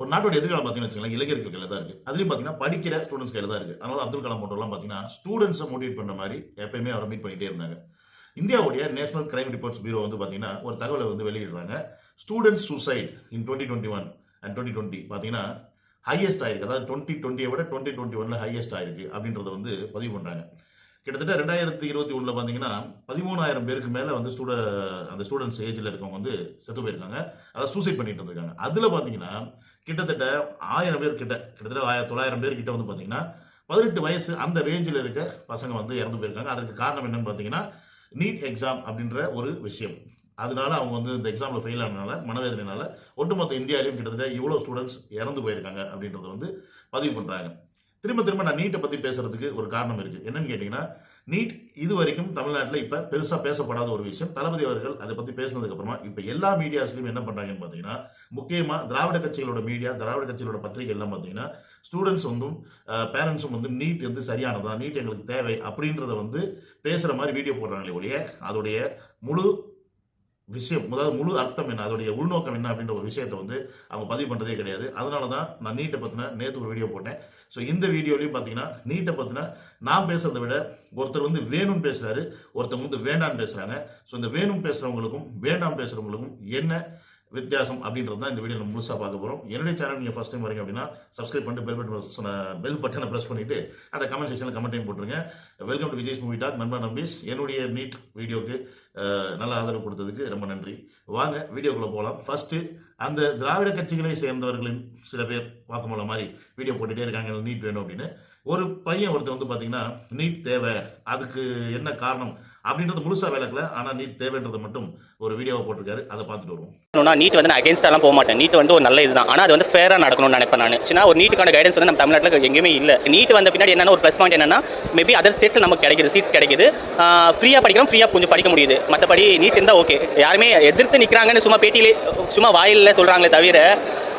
ஒரு நாட்டோட எதிர்காலம் பார்த்தீங்கன்னு வச்சுக்கோங்களேன் இளைஞர்கள் கையில் தான் இருக்குது அதுலேயும் பார்த்தீங்கன்னா படிக்கிற ஸ்டூடெண்ட்ஸ் கையில் தான் இருக்குது அதனால அப்துல் கலாம் போன்றவங்களாம் பார்த்தீங்கன்னா ஸ்டூடெண்ட்ஸை மோட்டிவேட் பண்ணுற மாதிரி எப்பயுமே அவரை மீட் பண்ணிகிட்டே இருந்தாங்க. இந்தியாவுடைய நேஷனல் கிரைம் ரிப்போர்ட்ஸ் பியூரோ வந்து பார்த்தீங்கன்னா ஒரு தகவலை வந்து வெளியிடுறாங்க. Students suicide in twenty twenty one and twenty twenty பார்த்தீங்கன்னா ஹையஸ்ட் ஆயிருக்கு. அதாவது டுவெண்ட்டி டுவெண்ட்டியை விட டுவெண்ட்டி டுவெண்ட்டி ஒன்ல ஹையஸ்ட் ஆயிருக்கு அப்படின்றத வந்து பதிவு பண்ணுறாங்க கிட்டத்தட்ட ரெண்டாயிரத்தி இருபத்தி ஒன்றில் பார்த்தீங்கன்னா பதிமூணாயிரம் பேருக்கு மேலே வந்து ஸ்டூட அந்த ஸ்டூடெண்ட்ஸ் ஏஜில் இருக்கவங்க வந்து செத்து போயிருக்காங்க. அதை சூசைட் பண்ணிட்டு இருந்திருக்காங்க. அதில் பார்த்தீங்கன்னா கிட்டத்தட்ட ஆயிரம் பேர் கிட்ட கிட்டத்தட்ட ஆயிரம் தொள்ளாயிரம் பேர் கிட்ட வந்து பார்த்தீங்கன்னா பதினெட்டு வயசு அந்த ரேஞ்சில் இருக்க பசங்க வந்து இறந்து போயிருக்காங்க. அதற்கு காரணம் என்னன்னு பார்த்தீங்கன்னா நீட் எக்ஸாம் அப்படின்ற ஒரு விஷயம். அதனால அவங்க வந்து இந்த எக்ஸாமில் ஃபெயில் ஆனதுனால மனவேதனைனால ஒட்டுமொத்த இந்தியாவிலையும் கிட்டத்தட்ட இவ்வளோ ஸ்டூடெண்ட்ஸ் இறந்து போயிருக்காங்க அப்படின்றத வந்து பதிவு பண்ணுறாங்க திரும்ப திரும்ப நான் நீட்டை பற்றி பேசுறதுக்கு ஒரு காரணம் இருக்குது என்னன்னு கேட்டிங்கன்னா நீட் இது வரைக்கும் தமிழ்நாட்டில் இப்போ பெருசாக பேசப்படாத ஒரு விஷயம். தளபதி அவர்கள் அதை பற்றி பேசினதுக்கப்புறமா இப்போ எல்லா மீடியாஸ்லையும் என்ன பண்ணுறாங்கன்னு பார்த்தீங்கன்னா முக்கியமாக திராவிட கட்சிகளோட மீடியா திராவிட கட்சிகளோட பத்திரிகை எல்லாம் பார்த்தீங்கன்னா ஸ்டூடெண்ட்ஸ் வந்தும் பேரண்ட்ஸும் வந்து நீட் வந்து சரியானதா நீட் எங்களுக்கு தேவை அப்படின்றத வந்து பேசுகிற மாதிரி வீடியோ போடுறாங்களே ஒழிய அதோடைய முழு விஷயம் அதாவது முழு அர்த்தம் என்ன அதோடைய உள்நோக்கம் என்ன அப்படின்ற ஒரு விஷயத்தை வந்து அவங்க பதிவு பண்ணுறதே கிடையாது. அதனால தான் நான் நீட்டை பற்றின நேற்று ஒரு வீடியோ போட்டேன். ஸோ இந்த வீடியோலையும் பார்த்தீங்கன்னா நீட்டை பற்றின நான் பேசுகிறத விட ஒருத்தர் வந்து வேணும்னு பேசுகிறாரு ஒருத்தர் வந்து வேண்டாம்னு பேசுகிறாங்க ஸோ இந்த வேணும் பேசுகிறவங்களுக்கும் வேண்டாம் பேசுகிறவங்களுக்கும் என்ன வித்தியாசம் அப்படின்றது தான் இந்த வீடியோ நம்ம முழுசாக பார்க்க போகிறோம் என்னுடைய சேனல் நீங்கள் ஃபஸ்ட் டைம் வரீங்க அப்படின்னா சப்ஸ்கிரைப் பண்ணிட்டு பெல் பட்டன் பெல் பட்டனை ப்ரெஸ் பண்ணிவிட்டு அந்த கமெண்ட் செக்ஷனில் கமெண்ட்டையும் போட்டுருங்க. Welcome to Vijay's movie talk நண்பர் நம்பீஸ் என்னுடைய நீட் வீடியோக்கு நல்ல ஆதரவு கொடுத்ததுக்கு ரொம்ப நன்றி. வாங்க வீடியோக்குள்ளே போகலாம் ஃபஸ்ட்டு அந்த திராவிட கட்சிகளை சேர்ந்தவர்களின் சில பேர் வாக்குமூலம் மாதிரி வீடியோ போட்டுகிட்டே இருக்காங்க. எனக்கு நீட் வேணும் அப்படின்னு. ஒரு பையன் ஒருத்தர் வந்து பார்த்தீங்கன்னா நீட் தேவை. அதுக்கு என்ன காரணம்? அப்படின்றது முழுசாக விளக்கல ஆனால் நீட் தேவைன்றது மட்டும் ஒரு வீடியோவை போட்டிருக்காரு. அதை பார்த்துட்டு வருவோம். நீட் வந்து நான் அகேன்ஸ்டாலாம் போக மாட்டேன். நீட் வந்து ஒரு நல்ல இதுதான். ஆனால் அது வந்து ஃபேராக நடக்கணும்னு நினைப்பேன் நான். சின்ன ஒரு நீட்டுக்கான கைடன்ஸ் வந்து நம்ம தமிழ்நாட்டில் எங்கேயுமே இல்லை. நீட் வந்த பின்னாடி என்னன்னா ஒரு ப்ளஸ் பாயிண்ட் என்னன்னா மேபி அதர் ஸ்டேட்ஸில் நமக்கு கிடைக்குது சீட்ஸ் கிடைக்குது. ஃப்ரீயாக படிக்கிறோம் ஃப்ரீயாக கொஞ்சம் படிக்க முடியுது. மற்றபடி நீட் இருந்தால் ஓகே யாருமே எதிர்த்து நிற்கிறாங்கன்னு சும்மா பேட்டியிலே சும்மா வாயிலில் சொல்கிறாங்களே தவிர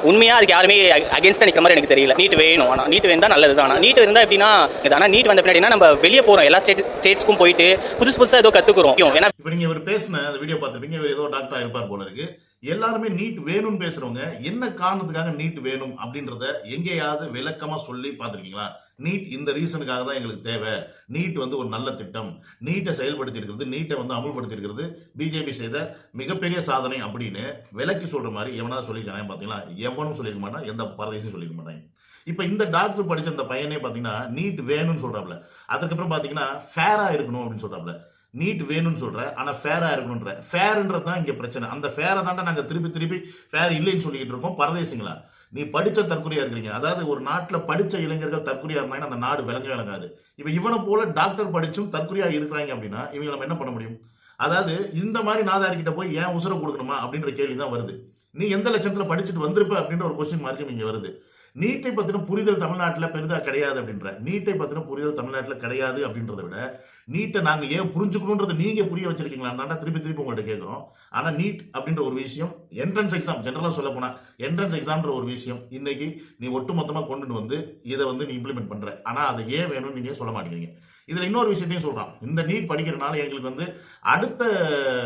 உண்மையாக அதுக்கு யாருமே அகேன்ஸ்டாக நிற்கிற மாதிரி எனக்கு தெரியல. நீட் வேணும். ஆனால் நீட் இருந்தால் நல்லது தான். ஆனால் நீட் இருந்தால் எப்படின்னா இது ஆனால் நீட் வந்த பின்னாடினா நம்ம வெளியே போகிறோம் எல்லா ஸ்டேட் ஸ்டேட்ஸ்க்கும் போயிட்டு புதுசு புதுசாக ஏதோ கற்றுக்குறோம் ஏன்னா இப்போ நீங்க இவர் பேசின வீடியோ பார்த்துருப்பீங்க. இவர் ஏதோ டாக்டரா இருப்பார் போல இருக்கு. எல்லாருமே நீட் வேணும்னு பேசுறவங்க என்ன காரணத்துக்காக நீட் வேணும் அப்படின்றத எங்கேயாவது விளக்கமா சொல்லி பார்த்துருக்கீங்களா? நீட் இந்த ரீசனுக்காக தான் எங்களுக்கு தேவை. நீட் வந்து ஒரு நல்ல திட்டம். நீட்டை செயல்படுத்தி இருக்கிறது நீட்டை வந்து அமல்படுத்தியிருக்கிறது பிஜேபி செய்த மிகப்பெரிய சாதனை அப்படின்னு விளக்கி சொல்ற மாதிரி எவனாவது சொல்லியிருக்கானே பார்த்தீங்களா எவனும் சொல்லியிருக்க மாட்டான் எந்த பரதேசம் சொல்லியிருக்க மாட்டாங்க. இப்போ இந்த டாக்டர் படித்த அந்த பையனே பார்த்தீங்கன்னா நீட் வேணும்னு சொல்கிறாப்புல அதுக்கப்புறம் பார்த்தீங்கன்னா ஃபேராக இருக்கணும் அப்படின்னு சொல்கிறாப்புல நீட் வேணும்னு சொல்கிற ஆனால் ஃபேராக இருக்கணுன்ற ஃபேர்ன்றது தான் இங்கே பிரச்சனை. அந்த ஃபேரை தாண்டா நாங்கள் திருப்பி திருப்பி ஃபேர் இல்லைன்னு சொல்லிக்கிட்டு இருக்கோம். பரதேசிங்களா நீ படித்த தற்கொலையாக இருக்கிறீங்க. அதாவது ஒரு நாட்டில் படித்த இளைஞர்கள் தற்கொலையாக இருந்தாங்கன்னா அந்த நாடு விளங்க விளங்காது. இப்போ இவனை போல டாக்டர் படித்தும் தற்கொலையாக இருக்கிறாங்க அப்படின்னா இவங்க நம்ம என்ன பண்ண முடியும்? அதாவது இந்த மாதிரி நாதாரிக்கிட்ட போய் ஏன் உசுரை கொடுக்கணுமா அப்படின்ற கேள்வி தான் வருது. நீ எந்த லட்சத்தில் படிச்சுட்டு வந்திருப்ப அப்படின்ற ஒரு கொஸ்டின் மார்க்கும் இங்கே வருது. நீட்டை பத்தின புரிதல் தமிழ்நாட்டில் பெரிதா கிடையாது அப்படின்ற. நீட்டை பத்தின புரிதல் தமிழ்நாட்டில் கிடையாது அப்படின்றத விட நீட்டை நாங்க ஏன் புரிஞ்சுக்கணுன்றதை நீங்க புரிய வச்சிருக்கீங்களா திருப்பி திருப்பி உங்கள்கிட்ட கேட்குறோம் ஆனா நீட் அப்படின்ற ஒரு விஷயம் என்ட்ரன்ஸ் எக்ஸாம் ஜென்ரலா சொல்ல போனா என்ட்ரன்ஸ் எக்ஸாம்ன்ற ஒரு விஷயம் இன்னைக்கு நீ ஒட்டுமொத்தமா கொண்டு வந்து இதை வந்து நீ இம்ப்ளிமெண்ட் பண்ற. ஆனா அதை ஏன் வேணும்னு நீங்க சொல்ல மாட்டேங்கிறீங்க. இதில் இன்னொரு விஷயத்தையும் சொல்கிறான் இந்த நீட் படிக்கிறனால எங்களுக்கு வந்து அடுத்த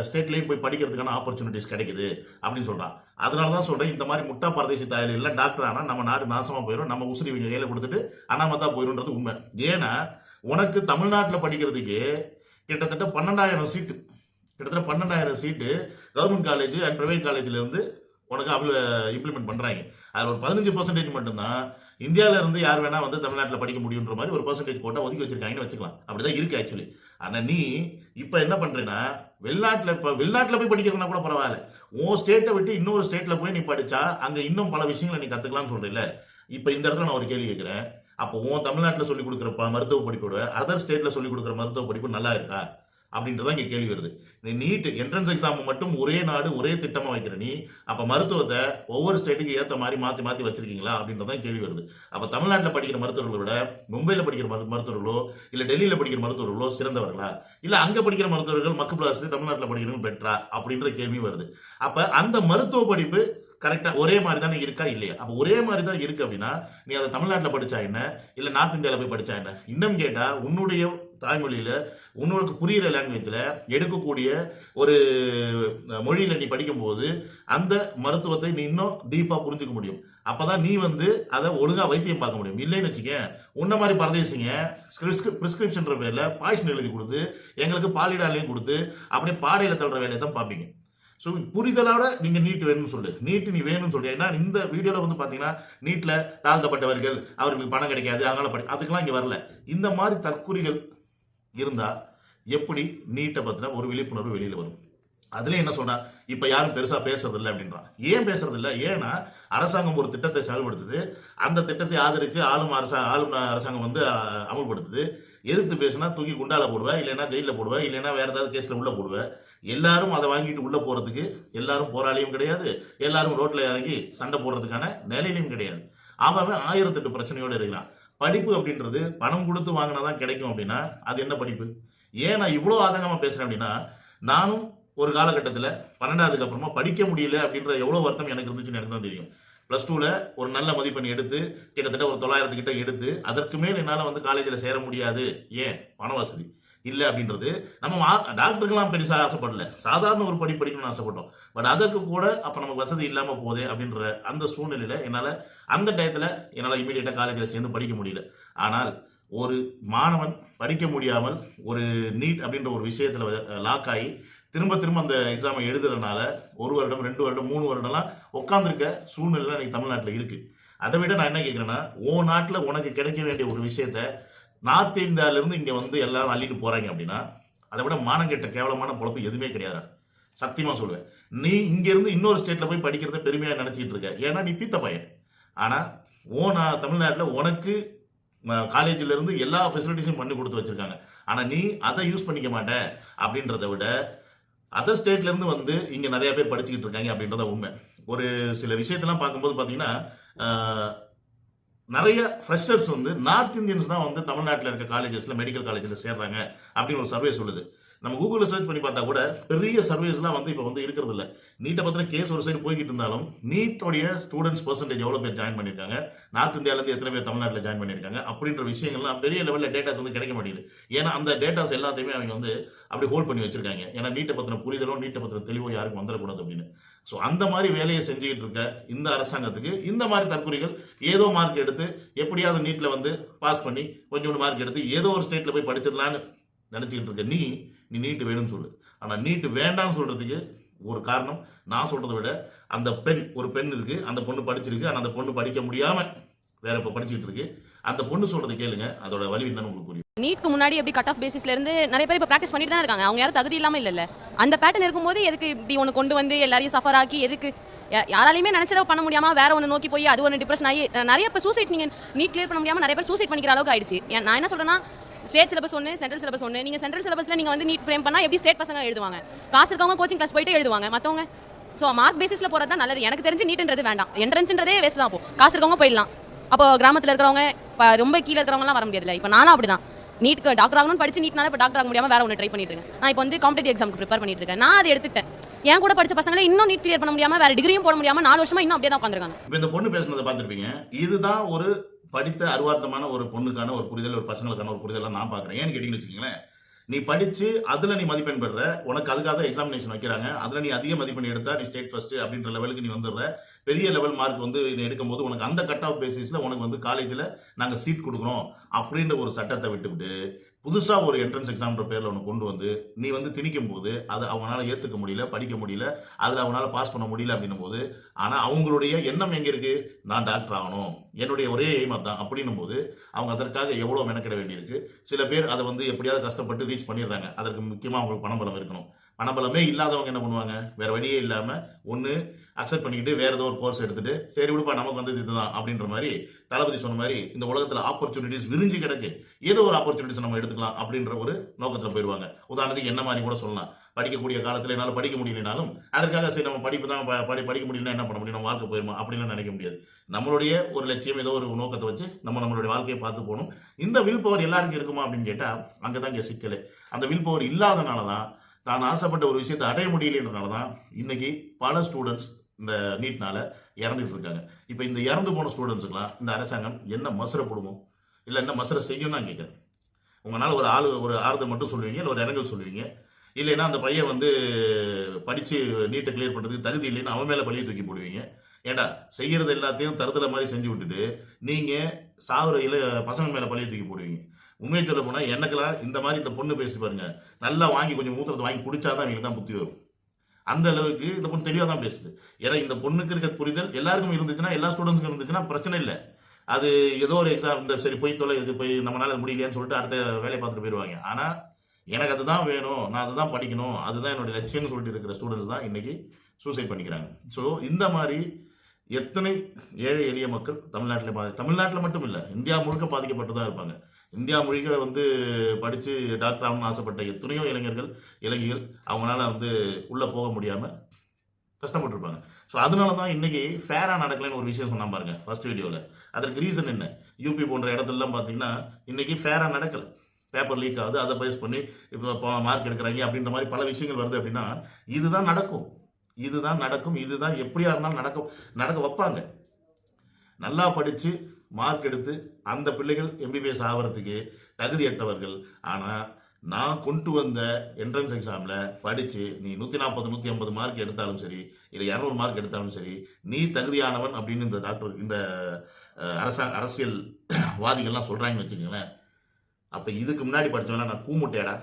ஸ்டேட்லேயும் போய் படிக்கிறதுக்கான ஆப்பர்ச்சுனிட்டிஸ் கிடைக்குது அப்படின்னு சொல்கிறான் அதனால தான் சொல்கிறேன் இந்த மாதிரி முட்டா பரதேசி தாயில் இல்லை டாக்டர் ஆனால் நம்ம நாடு நாசமாக போயிடும் நம்ம உசுரி இவங்க கையில் கொடுத்துட்டு அனாமத்தா போயிடும்ன்றது உண்மை. ஏன்னா உனக்கு தமிழ்நாட்டில் படிக்கிறதுக்கு கிட்டத்தட்ட பன்னெண்டாயிரம் சீட்டு கிட்டத்தட்ட பன்னெண்டாயிரம் seat government college and private காலேஜில் இருந்து உனக்கு அவ்வளோ இம்ப்ளிமெண்ட் பண்ணுறாங்க அதில் ஒரு பதினஞ்சு பர்சன்டேஜ் மட்டும்தான் இந்தியாவிலேருந்து யார் வேணால் வந்து தமிழ்நாட்டில் படிக்க முடியுன்ற மாதிரி ஒரு பர்சன்டேஜ் கோட்டா ஒதுக்கி வச்சிருக்காங்கன்னு வச்சுக்கலாம். அப்படிதான் இருக்குது ஆக்சுவலி ஆனால் நீ இப்போ என்ன பண்ணுறேன்னா வெளிநாட்டில் இப்போ வெளிநாட்டில் போய் படிக்கிறனா கூட பரவாயில்ல. உன் ஸ்டேட்டை விட்டு இன்னொரு ஸ்டேட்டில் போய் நீ படித்தா அங்கே இன்னும் பல விஷயங்களை நீ கற்றுக்கலாம்னு சொல்கிறீல்ல இப்போ இந்த இடத்துல நான் ஒரு கேள்வி கேட்குறேன். அப்போ உன் தமிழ்நாட்டில் சொல்லிக் கொடுக்குற மருத்துவ படிப்போட அதர் ஸ்டேட்டில் சொல்லிக் கொடுக்குற மருத்துவ படிப்பு நல்லா இருக்கா? அப்படின்றத இங்கே கேள்வி வருது. நீ நீட் என்ட்ரன்ஸ் எக்ஸாம் மட்டும் ஒரே நாடு ஒரே திட்டமாக வைக்கிற நீ. அப்போ மருத்துவத்தை ஒவ்வொரு ஸ்டேட்டுக்கு ஏற்ற மாதிரி மாற்றி மாற்றி வச்சிருக்கீங்களா? அப்படின்றதான் கேள்வி வருது. அப்போ தமிழ்நாட்டில் படிக்கிற மருத்துவர்களை விட மும்பையில் படிக்கிற மரு- மருத்துவர்களோ இல்லை டெல்லியில் படிக்கிற மருத்துவர்களோ சிறந்தவர்களா? இல்லை அங்கே படிக்கிற மருத்துவர்கள் மக்கள் பிளாஸ் தமிழ்நாட்டில் படிக்கிறவங்க பெற்றா? அப்படின்ற கேள்வி வருது. அப்போ அந்த மருத்துவ படிப்பு கரெக்டாக ஒரே மாதிரி தானே இருக்கா? இல்லையா? அப்போ ஒரே மாதிரி தான் இருக்குது அப்படின்னா நீ அதை தமிழ்நாட்டில் படித்தா என்ன? இல்லை நார்த் இந்தியாவில் போய் படித்தா என்ன? இன்னும் கேட்டால் உன்னுடைய தாய்மொழியில் உங்களுக்கு புரிகிற லாங்குவேஜில் எடுக்கக்கூடிய ஒரு மொழியில் நீ படிக்கும்போது அந்த மருத்துவத்தை நீ இன்னும் டீப்பாக புரிஞ்சுக்க முடியும். அப்போ தான் நீ வந்து அதை ஒழுங்காக வைத்தியம் பார்க்க முடியும். இல்லைன்னு வச்சுக்க உன்ன மாதிரி பரதேசிங்க ப்ரிஸ்கிரிப்ஷன்ற பேரில் பாய்சன் எழுதி கொடுத்து எங்களுக்கு பாலிடாலையும் கொடுத்து அப்படியே பாடையில் தள்ளுற வேலையை தான் பார்ப்பீங்க. ஸோ புரிதலோட நீங்கள் நீட் வேணும்னு சொல்லு. நீட்டு நீ வேணும்னு சொல்லு. ஏன்னா இந்த வீடியோவில் வந்து பார்த்தீங்கன்னா நீட்டில் தாழ்த்தப்பட்டவர்கள் அவர்களுக்கு பணம் கிடைக்காது அதனால் படி அதுக்கெல்லாம் இங்கே வரல. இந்த மாதிரி தற்குறிகள் இருந்தால் எப்படி நீட்டை பற்றின ஒரு விழிப்புணர்வு வெளியில் வரும். அதுலேயும் என்ன சொன்னா இப்போ யாரும் பெருசாக பேசுறது இல்லை அப்படின்றான். ஏன் பேசுறது இல்லை ஏன்னா அரசாங்கம் ஒரு திட்டத்தை செயல்படுத்துது. அந்த திட்டத்தை ஆதரித்து ஆளும் அரசா ஆளும் அரசாங்கம் வந்து அமல்படுத்துது. எதிர்த்து பேசினா தூக்கி குண்டால போடுவேன் இல்லைன்னா ஜெயிலில் போடுவேன் இல்லைன்னா வேற ஏதாவது கேஸில் உள்ள போடுவேன் எல்லாரும் அதை வாங்கிட்டு உள்ள போறதுக்கு எல்லாரும் போராளியும் கிடையாது. எல்லாரும் ரோட்ல இறங்கி சண்டை போடுறதுக்கான நிலையிலையும் கிடையாது. அவன் ஆயிரத்தெட்டு பிரச்சனையோடு இருக்கிறான் படிப்பு அப்படின்றது பணம் கொடுத்து வாங்கினா தான் கிடைக்கும் அப்படின்னா அது என்ன படிப்பு? ஏன் நான் இவ்வளோ ஆதங்கமாக பேசுகிறேன் அப்படின்னா நானும் ஒரு காலகட்டத்தில் பன்னெண்டாவதுக்கு அப்புறமா படிக்க முடியல அப்படின்ற எவ்வளோ வருத்தம் எனக்கு இருந்துச்சுன்னு எனக்கு தான் தெரியும். ப்ளஸ் டூவில் ஒரு நல்ல மதிப்பெண் எடுத்து கிட்டத்தட்ட ஒரு தொள்ளாயிரத்து கிட்ட எடுத்து அதற்கு மேல் என்னால் வந்து காலேஜில் சேர முடியாது. ஏன்? பண வசதி. இல்லை அப்படின்றது நம்ம மா- டாக்டருக்கெல்லாம் பெருசாக ஆசைப்படல. சாதாரண ஒரு படி படிக்கணும்னு ஆசைப்பட்டோம். பட் அதற்கு கூட அப்போ நமக்கு வசதி இல்லாமல் போதே அப்படின்ற அந்த சூழ்நிலையில் என்னால் அந்த டயத்தில் என்னால் இமீடியட்டாக காலேஜில் சேர்ந்து படிக்க முடியல. ஆனால் ஒரு மாணவன் படிக்க முடியாமல் ஒரு நீட் அப்படின்ற ஒரு விஷயத்தில் லாக் ஆகி திரும்ப திரும்ப அந்த எக்ஸாமை எழுதுறதுனால ஒரு வருடம் ரெண்டு வருடம் மூணு வருடம்லாம் உட்காந்துருக்க சூழ்நிலை இன்னைக்கு தமிழ்நாட்டில் இருக்குது அதை விட நான் என்ன கேட்குறேன்னா ஓ நாட்டில் உனக்கு கிடைக்க வேண்டிய ஒரு விஷயத்த நார்த் இந்தியாவிலேருந்து இங்கே வந்து எல்லாரும் அள்ளிட்டு போகிறாங்க அப்படின்னா அதை விட மானங்கெட்ட கேவலமான பொழப்பு எதுவுமே கிடையாது சத்தியமாக சொல்லுவேன். நீ இங்கேருந்து இன்னொரு ஸ்டேட்டில் போய் படிக்கிறத பெருமையாக நினச்சிக்கிட்டு இருக்க. ஏன்னா நீ பீத்த பையன். ஆனால் ஓ நான் தமிழ்நாட்டில் உனக்கு காலேஜிலேருந்து எல்லா ஃபெசிலிட்டிஸும் பண்ணி கொடுத்து வச்சிருக்காங்க. ஆனால் நீ அதை யூஸ் பண்ணிக்க மாட்ட. அப்படின்றத விட அதர் ஸ்டேட்லேருந்து வந்து இங்கே நிறையா பேர் படிச்சுக்கிட்டு இருக்காங்க அப்படின்றத உண்மை. ஒரு சில விஷயத்தெல்லாம் பார்க்கும்போது பார்த்தீங்கன்னா நிறைய ஃப்ரெஷர்ஸ் வந்து நார்த் இந்தியன்ஸ் தான் வந்து தமிழ்நாட்டில் இருக்க காலேஜஸில் மெடிக்கல் காலேஜில் சேர்றாங்க அப்படின்னு ஒரு சர்வே சொல்லுது. நம்ம கூகுளில் சர்ச் பண்ணி பார்த்தா கூட பெரிய சர்வேஸ்லாம் வந்து இப்போ வந்து இருக்கிறது இல்லை நீட்டை பற்றின கேஸ் ஒரு சைடு போய்கிட்டு இருந்தாலும் நீட்டோடைய ஸ்டூடெண்ட்ஸ் பர்சன்டேஜ் எவ்வளோ பேர் ஜாயின் பண்ணியிருக்காங்க? நார்த் இந்தியாவிலேருந்து எத்தனை பேர் தமிழ்நாட்டில் ஜாயின் பண்ணியிருக்காங்க? அப்படின்ற விஷயங்கள்லாம் பெரிய லெவலில் டேட்டாஸ் வந்து கிடைக்க மாட்டேங்குது. ஏன்னா அந்த டேட்டாஸ் எல்லாத்தையுமே அவங்க வந்து அப்படி ஹோல்ட் பண்ணி வச்சிருக்காங்க. ஏன்னா நீட்டை பற்றின புரிதலும் நீட்டை பற்றின தெளிவோ யாருக்கும் வந்துடக்கூடாது அப்படின்னு. ஸோ அந்த மாதிரி வேலையை செஞ்சுக்கிட்டு இருக்க இந்த அரசாங்கத்துக்கு இந்த மாதிரி தற்கொலைகள் ஏதோ மார்க் எடுத்து எப்படியாவது நீட்டில் வந்து பாஸ் பண்ணி கொஞ்சோண்டு மார்க் எடுத்து ஏதோ ஒரு ஸ்டேட்டில் போய் படிச்சிடலான்னு நினச்சிக்கிட்டு இருக்க நீ நீ நீட்டு வேணும்னு சொல்லு. ஆனால் நீட்டு வேண்டாம்னு சொல்கிறதுக்கு ஒரு காரணம் நான் சொல்கிறத விட அந்த பெண் ஒரு பெண் இருக்குது அந்த பொண்ணு படிச்சிருக்கு ஆனால் அந்த பொண்ணு படிக்க முடியாமல் வேற இப்போ படிச்சுக்கிட்டு இருக்கு. அந்த பொண்ணு சொல்கிறத கேளுங்க அதோட வலி என்னன்னு உங்களுக்கு புரியும். நீட்க்கு முன்னாடி எப்படி கட் ஆஃப் பேசிஸ்ல இருந்து நிறைய பேர் இப்போ ப்ராக்டிஸ் பண்ணிட்டு தான் இருக்காங்க. அவங்க யாரும் தகுதி இல்லாம இல்ல அந்த பேட்டர்ன் இருக்கும்போது எதுக்கு இப்படி ஒன்று கொண்டு வந்து எல்லாரையும் சஃபர் ஆக்கி எதுக்கு? யா- யாராலையுமே நினைச்சதை பண்ண முடியாம வேற ஒன்று நோக்கி போய் அது ஒன்று டிப்ரெஷன் ஆகி நிறைய இப்போ சூசைட் நீங்க நீட் கிளியர் பண்ண முடியாம நிறைய பேர் சூசைட் பண்ணிக்கிற அளவுக்கு ஆயிடுச்சு. நான் என்ன சொல்றேன்னா ஸ்டேட் சிலபஸ் ஒன்று சென்ட்ரல் சிலபஸ் ஒன்று நீங்கள் சென்ட்ரல் சிலபஸில் நீங்கள் வந்து நீட் ஃப்ரேம் பண்ணால் எப்படி ஸ்டேட் பசங்க எழுதுவாங்க? காசு இருக்கவங்க கோச்சிங் கிளாஸ் போயிட்டு எழுதுவாங்க. மற்றவங்க ஸோ மார்க் பேசிஸில் போகிறது தான் நல்லது. எனக்கு தெரிஞ்சு நீட்ன்றது வேண்டாம். என்ட்ரன்ஸ்ன்றதே வேஸ்ட் தான் அப்போ. காசு இருக்கவங்க போயிடலாம். அப்போ கிராமத்தில் இருக்கிறவங்க இப்போ ரொம்ப கீழே இருக்கிறவங்கலாம் வர முடியாதுல்ல இப்போ நானும் அப்படிதான். நீட்க்கு டாக்டர் ஆகணும்னு படிச்சு நீட்னால இப்போ டாக்டர் ஆக முடியாமல் வேற ஒன்று ட்ரை பண்ணிட்டு இருக்கேன். நான் இப்போ வந்து காம்படிட்டிவ் எக்ஸாமுக்கு ப்ரிப்பேர் பண்ணிட்டு இருக்கேன். நான் அதை எடுத்துட்டேன் என் கூட படிச்ச பசங்களை இன்னும் நீட் கிளியர் பண்ண முடியாமல் வேற டிகிரியும் போட முடியாமல் நாலு வருஷமா இன்னும் அப்படியே தான் உட்காந்துருக்காங்க இப்போ இந்த பொண்ணு பேசுனதை பார்த்துருப்பீங்க. இதுதான் ஒரு படித்த அருவார்த்தமான ஒரு பொண்ணுக்கான ஒரு புரிதல் ஒரு பசங்களுக்கான ஒரு புரிதலாக நான் பார்க்குறேன். ஏன்னு கேட்டிங்கன்னு வச்சுக்கோங்களேன் நீ படித்து அதில் நீ மதிப்பெண் பெறுற உனக்கு அதுக்காக எக்ஸாமினேஷன் வைக்கிறாங்க அதில் நீ அதிக மதிப்பெண் எடுத்தால் நீ ஸ்டேட் ஃபஸ்ட்டு அப்படின்ற லெவலுக்கு நீ வந்துடுற. பெரிய லெவல் மார்க் வந்து நீ எடுக்கும்போது உனக்கு அந்த கட் ஆஃப் பேசிஸில் உனக்கு வந்து காலேஜில் நாங்கள் சீட் கொடுக்குறோம் அப்படின்ற ஒரு சட்டத்தை விட்டுவிட்டு புதுசாக ஒரு என்ட்ரன்ஸ் எக்ஸாம்ன்ற பேரில் ஒன்று கொண்டு வந்து நீ வந்து திணிக்கும் போது அதை அவங்களால ஏற்றுக்க முடியல படிக்க முடியல அதில் அவங்களால பாஸ் பண்ண முடியல அப்படின்னும் போது ஆனால் அவங்களுடைய எண்ணம் எங்கே இருக்குது நான் டாக்டர் ஆகணும். என்னுடைய ஒரே எய்ம் தான் அப்படின்னும் போது அவங்க அதற்காக எவ்வளோ மெனக்கிட வேண்டியிருக்கு? சில பேர் அதை வந்து எப்படியாவது கஷ்டப்பட்டு ரீச் பண்ணிடுறாங்க. அதற்கு முக்கியமாக அவங்களுக்கு பணம் பலம் இருக்கணும். மனபலமே இல்லாதவங்க என்ன பண்ணுவாங்க? வேற வழியே இல்லாம ஒன்று அக்செப்ட் பண்ணிக்கிட்டு வேற ஏதோ ஒரு கோர்ஸ் எடுத்துட்டு சரி விடுப்பா நமக்கு வந்து இதுதான் அப்படின்ற மாதிரி தளபதி சொன்ன மாதிரி இந்த உலகத்துல ஆப்பர்ச்சுனிட்டிஸ் விரிஞ்சு கிடக்கு. ஏதோ ஒரு ஆப்பர்ச்சுனிட்டிஸ் நம்ம எடுத்துக்கலாம் அப்படின்ற ஒரு நோக்கத்துல போயிடுவாங்க உதாரணத்துக்கு என்ன மாதிரி கூட சொல்லலாம். படிக்கக்கூடிய காலத்துல என்னால படிக்க முடியலனாலும் அதற்காக சரி நம்ம படிப்பு தான் ப- படி படிக்க முடியலன்னா என்ன பண்ண முடியும்? நம்ம வாழ்க்கை போயிருமா? அப்படின்லாம் நினைக்க முடியாது. நம்மளுடைய ஒரு லட்சியம் ஏதோ ஒரு நோக்கத்தை வச்சு நம்ம நம்மளுடைய வாழ்க்கையை பார்த்து போகணும். இந்த வில் பவர் எல்லாருக்கும் இருக்குமா அப்படின்னு கேட்டா அங்கதான் இங்க சிக்கல். அந்த வில் பவர் இல்லாதனால தான் தான் ஆசைப்பட்ட ஒரு விஷயத்தை அடைய முடியலன்றனால தான் இன்றைக்கி பல ஸ்டூடெண்ட்ஸ் இந்த நீட்னால் இறந்துகிட்டு இருக்காங்க. இப்போ இந்த இறந்து போன ஸ்டூடெண்ட்ஸுக்கெலாம் இந்த அரசாங்கம் என்ன மசுர போடுமோ? இல்லை என்ன மசுர செய்யும் நான் கேட்குறேன் உங்களால் ஒரு ஆள் ஒரு ஆறுதல் மட்டும் சொல்லுவீங்க இல்லை ஒரு இறங்கல் சொல்லுவீங்க. இல்லைன்னா அந்த பையன் வந்து படித்து நீட்டை கிளியர் பண்ணுறதுக்கு தகுதி இல்லைன்னு அவன் மேலே பழியை தூக்கி போடுவீங்க. ஏண்டா செய்கிறது எல்லாத்தையும் தருதலை மாதிரி செஞ்சு விட்டுட்டு நீங்கள் சாகுற இல பசங்க மேலே பழியை தூக்கி போடுவீங்க. உண்மையை சொல்ல போனால் எனக்குலாம் இந்த மாதிரி இந்த பொண்ணு பேசி பாருங்க. நல்லா வாங்கி கொஞ்சம் மூத்திரத்தை வாங்கி குடிச்சாதான் இவங்களுக்கு தான் புத்தி வரும். அந்த அளவுக்கு இந்த பொண்ணு தெளிவாக தான் பேசுது. ஏன்னா இந்த பொண்ணுக்கு இருக்க புரிதல் எல்லாருக்கும் இருந்துச்சுன்னா எல்லா ஸ்டூடெண்ட்ஸ்க்கும் இருந்துச்சுன்னா பிரச்சனை இல்லை. அது ஏதோ ஒரு எக்ஸாம் இந்த சரி போய் தொலை இது போய் நம்மளால அது முடியலையான்னு சொல்லிட்டு அடுத்த வேலையை பார்த்துட்டு போயிடுவாங்க ஆனால் எனக்கு அதுதான் வேணும் நான் அதுதான் படிக்கணும் அதுதான் என்னுடைய லட்சியம்னு சொல்லிட்டு இருக்கிற ஸ்டூடெண்ட்ஸ் தான் இன்னைக்கு சூசைட் பண்ணிக்கிறாங்க. ஸோ இந்த மாதிரி எத்தனை ஏழை எளிய மக்கள் தமிழ்நாட்டில் பாதி தமிழ்நாட்டில் மட்டும் இல்லை இந்தியா முழுக்க பாதிக்கப்பட்டு தான் இருப்பாங்க. இந்தியா மொழிகளை வந்து படித்து டாக்டர் ஆகணும்னு ஆசைப்பட்ட எத்தனையோ இளைஞர்கள் இளைஞர்கள் அவங்களால வந்து உள்ளே போக முடியாமல் கஷ்டப்பட்டிருப்பாங்க. ஸோ அதனால தான் இன்றைக்கி ஃபேராக நடக்கலைன்னு ஒரு விஷயம் சொன்னால் பாருங்கள் ஃபர்ஸ்ட் வீடியோவில் அதற்கு ரீசன் என்ன? யூபி போன்ற இடத்துலலாம் பார்த்தீங்கன்னா இன்றைக்கி ஃபேராக நடக்கலை. பேப்பர் லீக் ஆகுது அதை பேஸ் பண்ணி இப்போ மார்க் எடுக்கிறாங்க அப்படின்ற மாதிரி பல விஷயங்கள் வருது அப்படின்னா இதுதான் நடக்கும். இதுதான் நடக்கும் இதுதான் எப்படியா இருந்தாலும் நடக்கும் நடக்க வைப்பாங்க. நல்லா படித்து மார்க் எடுத்து அந்த பிள்ளைகள் எம்பிபிஎஸ் ஆகிறதுக்கு தகுதியற்றவர்கள். ஆனால் நான் கொண்டு வந்த என்ட்ரன்ஸ் எக்ஸாமில் படித்து நீ நூற்றி நாற்பது நூற்றி ஐம்பது மார்க் எடுத்தாலும் சரி இல்லை இரநூறு மார்க் எடுத்தாலும் சரி நீ தகுதியானவன் அப்படின்னு இந்த டாக்டர் இந்த அரசா அரசியல் வாதிகள்லாம் சொல்கிறாங்கன்னு வச்சுக்கோங்களேன். அப்போ இதுக்கு முன்னாடி படித்தவனா நான் கூமுட்டையாடா?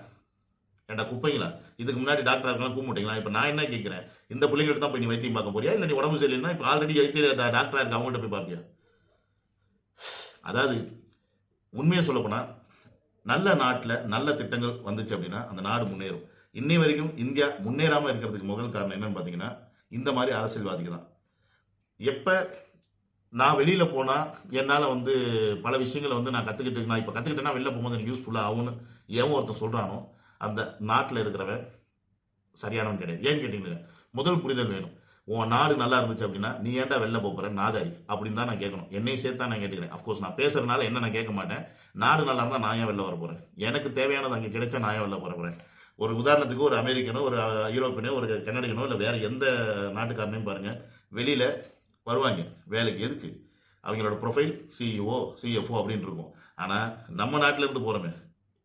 ஏடா குப்பைங்களா? இதுக்கு முன்னாடி டாக்டர் இருக்கலாம் கூமுட்டைங்களா? இப்போ நான் என்ன கேட்குறேன் இந்த பிள்ளைங்களுக்கு தான் போய் நீ வைத்தியம் பார்க்க போறியா? இல்லை நீ உடம்பு சரியில்லைன்னா இப்போ ஆல்ரெடி வைத்திய டாக்டராக இருக்கு அவங்கள்ட்ட போய் பார்ப்பியா? அதாவது உண்மையை சொல்லப்போனால் நல்ல நாட்டில் நல்ல திட்டங்கள் வந்துச்சு அப்படின்னா அந்த நாடு முன்னேறும். இன்னை வரைக்கும் இந்தியா முன்னேறாமல் இருக்கிறதுக்கு முதல் காரணம் என்னன்னு பார்த்தீங்கன்னா இந்த மாதிரி அரசியல்வாதிகள் தான் எப்போ நான் வெளியில் போனால் என்னால் வந்து பல விஷயங்களை வந்து நான் கற்றுக்கிட்டு நான் இப்போ கற்றுக்கிட்டேன்னா வெளில போகும்போது எனக்கு யூஸ்ஃபுல்லாக ஆகும்னு எவன் ஒருத்தன் சொல்கிறானோ அந்த நாட்டில் இருக்கிறவன் சரியானவன் கிடையாது. ஏன்னு கேட்டிங்கன்னா முதல் புரிதல் வேணும். உன் நாடு நல்லா இருந்துச்சு அப்படின்னா நீ ஏன்டா வெளில போகிற நாதாரி. அப்படின்னு தான் நான் கேட்கணும். என்னையும் சேர்த்து தான் நான் கேட்டுக்கிறேன். அஃப்கோர்ஸ் நான் பேசுறதுனால என்ன நான் கேட்க மாட்டேன். நாடு நல்லா இருந்தால் நான் ஏன் வெளில வர போகிறேன் எனக்கு தேவையானது அங்கே கிடைச்சா நான் ஏன் வெளில வர போகிறேன் ஒரு உதாரணத்துக்கு ஒரு அமெரிக்கனோ ஒரு யூரோப்பியனோ ஒரு கன்னடியனோ இல்லை வேறு எந்த நாட்டுக்காரனையும் பாருங்கள் வெளியில் வருவாங்க. வேலைக்கு எதுக்கு? அவங்களோட ப்ரொஃபைல் சிஇஓ சிஎஃப்ஓ அப்படின்னு இருக்கும். ஆனால் நம்ம நாட்டிலேருந்து போகிறோமே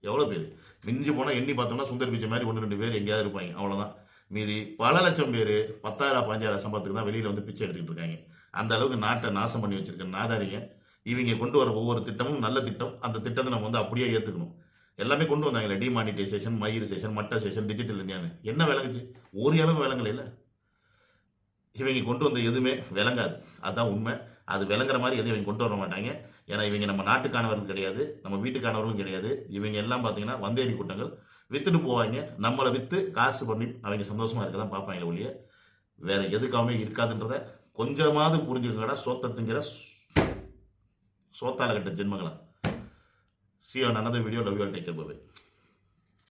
எவ்வளோ பேர்? மிஞ்சி போனால் எண்ணி பார்த்தோம்னா சுந்தர் பிச்சை மாதிரி ஒன்று ரெண்டு பேர் எங்கேயாவது இருப்பாங்க. அவ்வளோதான் மீதி பல லட்சம் பேர் பத்தாயிரம் பாஞ்சாயிரம் சம்பளத்துக்கு தான் வெளியில் வந்து பிச்சை எடுத்துக்கிட்டு இருக்காங்க. அந்த அளவுக்கு நாட்டை நாசம் பண்ணி வச்சிருக்க நாதாரிங்க இவங்க கொண்டு வர ஒவ்வொரு திட்டமும் நல்ல திட்டம். அந்த திட்டத்தை நம்ம வந்து அப்படியே ஏற்றுக்கணும் எல்லாமே கொண்டு வந்தாங்களே டிமானிட்டைசேஷன் மயிரிசேஷன் மட்டசேஷன் டிஜிட்டல் இந்தியான்னு. என்ன விளங்குச்சு? ஒரு அளவு விளங்கல இல்லை. இவங்க கொண்டு வந்த எதுவுமே விளங்காது. அதுதான் உண்மை. அது விளங்குற மாதிரி எதுவும் இவங்க கொண்டு வர மாட்டாங்க. ஏன்னா இவங்க நம்ம நாட்டுக்கானவர்கள் கிடையாது நம்ம வீட்டுக்கானவர்களும் கிடையாது. இவங்க எல்லாம் பார்த்தீங்கன்னா வந்தேரி கூட்டங்கள். வித்துட்டு போவாங்க. நம்மளை விற்று காசு பண்ணி அவங்க சந்தோஷமா இருக்க தான் பார்ப்பாங்க ஒழிய வேற எதுக்காகவே இருக்காதுன்றத கொஞ்சமாவது புரிஞ்சுக்கங்கடா. சோத்தத்துங்கிற சோத்தால கட்ட ஜென்மங்களா? See on another video love you take care